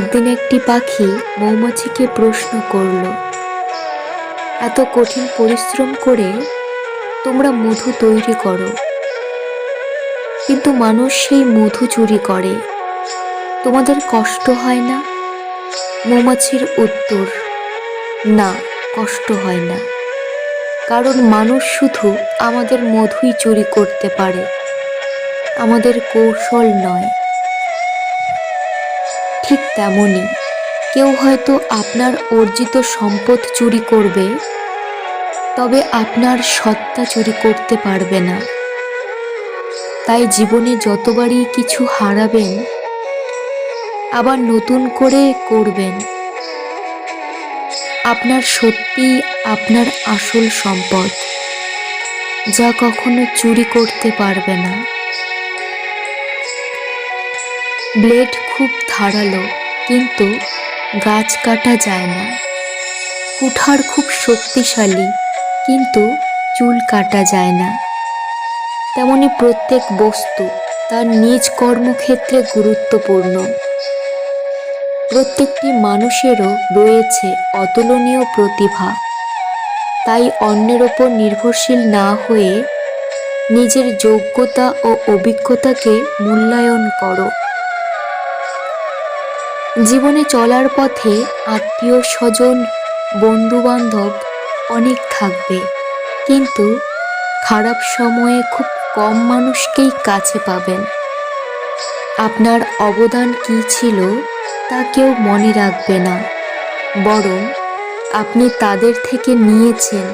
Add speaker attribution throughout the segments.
Speaker 1: একদিন একটি পাখি মৌমাছিকে প্রশ্ন করল, এত কঠিন পরিশ্রম করে তোমরা মধু তৈরি করো। কিন্তু মানুষ সেই মধু চুরি করে। তোমাদের কষ্ট হয় না? মৌমাছির উত্তর, না, কষ্ট হয় না। কারণ মানুষ শুধু আমাদের মধুই চুরি করতে পারে। আমাদের কৌশল নয়। ঠিক তেমনই। কেউ হয়তো আপনার অর্জিত সম্পদ চুরি করবে, তবে আপনার সত্তা চুরি করতে পারবে না। তাই জীবনে যতবারই কিছু হারাবেন, আবার নতুন করে করবেন, আপনার সত্যি আপনার আসল সম্পদ, যা কখনো চুরি করতে পারবে না। ব্লেড খুব ধারালো, কিন্তু গাছ কাটা যায় না। কুঠার খুব শক্তিশালী, কিন্তু চুল কাটা যায় না। তেমনি প্রত্যেক বস্তু তার নিজ কর্মক্ষেত্রে গুরুত্বপূর্ণ। প্রত্যেকটি মানুষেরও রয়েছে অতুলনীয় প্রতিভা। তাই অন্যের ওপর নির্ভরশীল না হয়ে নিজের যোগ্যতা ও অভিজ্ঞতাকে মূল্যায়ন করো। জীবনে চলার পথে আত্মীয় স্বজন, বন্ধুবান্ধব অনেক থাকবে। কিন্তু খারাপ সময়ে খুব কম মানুষকেই কাছে পাবেন। আপনার অবদান কী ছিল তা কেউ মনে রাখবে না। বরং আপনি তাদের থেকে নিয়েছেন,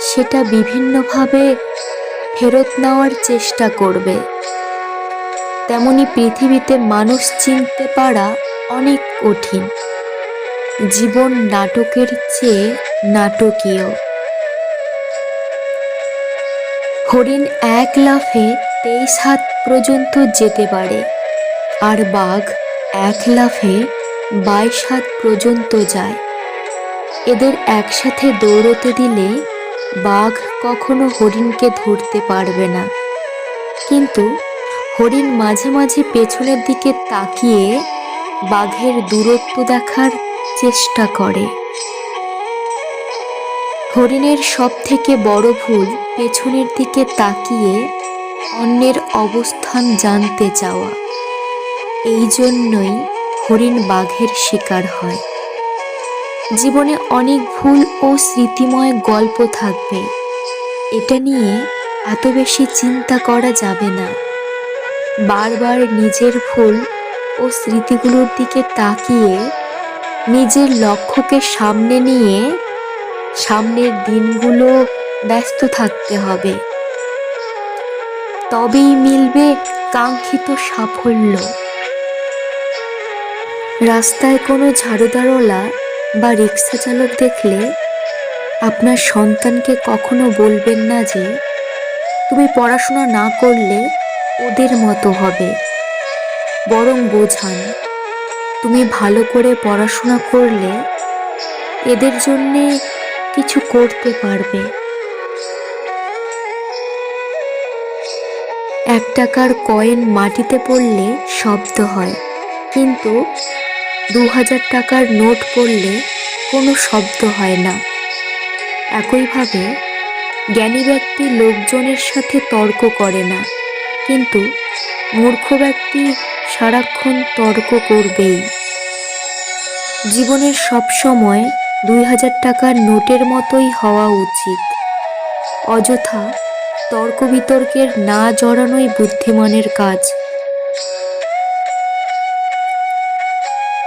Speaker 1: সেটা বিভিন্নভাবে ফেরত নেওয়ার চেষ্টা করবে। তেমনি পৃথিবীতে মানুষ চিনতে পারা অনেক কঠিন। জীবন নাটকের চেয়ে নাটকীয়। হরিণ এক লাফে তেইশ হাত পর্যন্ত যেতে পারে আর বাঘ এক লাফে বাইশ হাত পর্যন্ত যায়। এদের একসাথে দৌড়তে দিলে বাঘ কখনো হরিণকে ধরতে পারবে না। কিন্তু হরিণ মাঝে মাঝে পেছনের দিকে তাকিয়ে বাঘের দূরত্ব দেখার চেষ্টা করে। হরিণের সব থেকে বড় ভুল পেছনের দিকে তাকিয়ে অন্যের অবস্থান জানতে চাওয়া। এই জন্যই হরিণ বাঘের শিকার হয়। জীবনে অনেক ভুল ও স্মৃতিময় গল্প থাকবে। এটা নিয়ে এত বেশি চিন্তা করা যাবে না। বারবার নিজের ভুল ও স্মৃতিগুলোর দিকে তাকিয়ে নিজের লক্ষ্যকে সামনে নিয়ে সামনের দিনগুলো ব্যস্ত থাকতে হবে। তবেই মিলবে কাঙ্ক্ষিত সাফল্য। রাস্তায় কোনো ঝাড়ুদারওয়ালা বা রিক্সা চালক দেখলে আপনার সন্তানকে কখনো বলবেন না যে, তুমি পড়াশোনা না করলে ওদের মতো হবে। বরং বোঝান, তুমি ভালো করে পড়াশোনা করলে এদের জন্যে কিছু করতে পারবে। এক টাকার কয়েন মাটিতে পড়লে শব্দ হয়, কিন্তু দু হাজার টাকার নোট পড়লে কোনো শব্দ হয় না। একইভাবে, জ্ঞানী ব্যক্তি লোকজনের সাথে তর্ক করে না, কিন্তু মূর্খ ব্যক্তি সারাক্ষণ তর্ক করবেই। জীবনের সব সময় দুই হাজার টাকার নোটের মতোই হওয়া উচিত। অযথা তর্ক বিতর্কের না জড়ানোই বুদ্ধিমানের কাজ।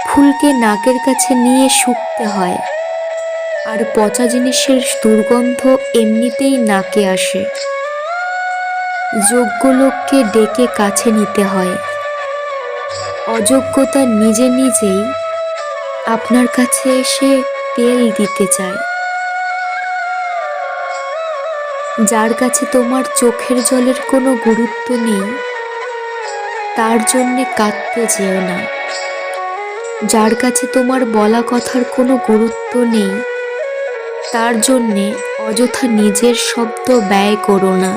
Speaker 1: ফুলকে নাকের কাছে নিয়ে শুকতে হয়, আর পচা জিনিসের দুর্গন্ধ এমনিতেই নাকে আসে। যোগ্য লোককে ডেকে কাছে নিতে হয়। অযোগ্যতা নিজে নিজেই আপনার কাছে এসে তেল দিতে চায়। যার কাছে তোমার চোখের জলের কোনো গুরুত্ব নেই, তার জন্যে কাঁদতে যেও না। যার কাছে তোমার বলা কথার কোনো গুরুত্ব নেই, তার জন্যে অযথা নিজের শব্দ ব্যয় করো না।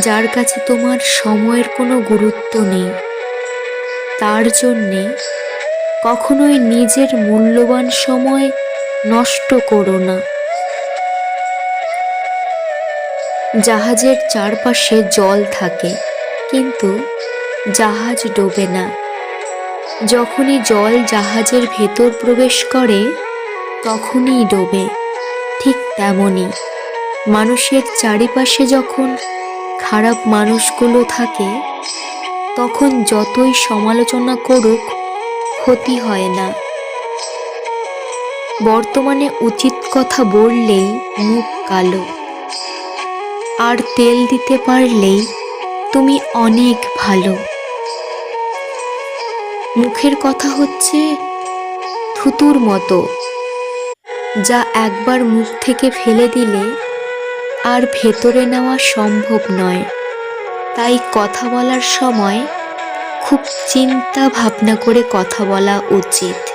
Speaker 1: যার কাছে তোমার সময়ের কোনো গুরুত্ব নেই। তার জন্যে কখনোই নিজের মূল্যবান সময় নষ্ট করো না। জাহাজের চারপাশে জল থাকে, কিন্তু জাহাজ ডোবে না। যখনই জল জাহাজের ভেতর প্রবেশ করে, তখনই ডোবে, ঠিক তেমনই। মানুষের চারিপাশে যখন খারাপ মানুষগুলো থাকে তখন যতই সমালোচনা করুক, ক্ষতি হয় না। বর্তমানে উচিত কথা বললেই মুখ কালো। আর তেল দিতে পারলেই তুমি অনেক ভালো। মুখের কথা হচ্ছে থুতুর মতো, যা একবার মুখ থেকে ফেলে দিলে আর ভেতরে নেওয়া সম্ভব নয়। তাই কথা বলার সময় খুব চিন্তা ভাবনা করে কথা বলা উচিত।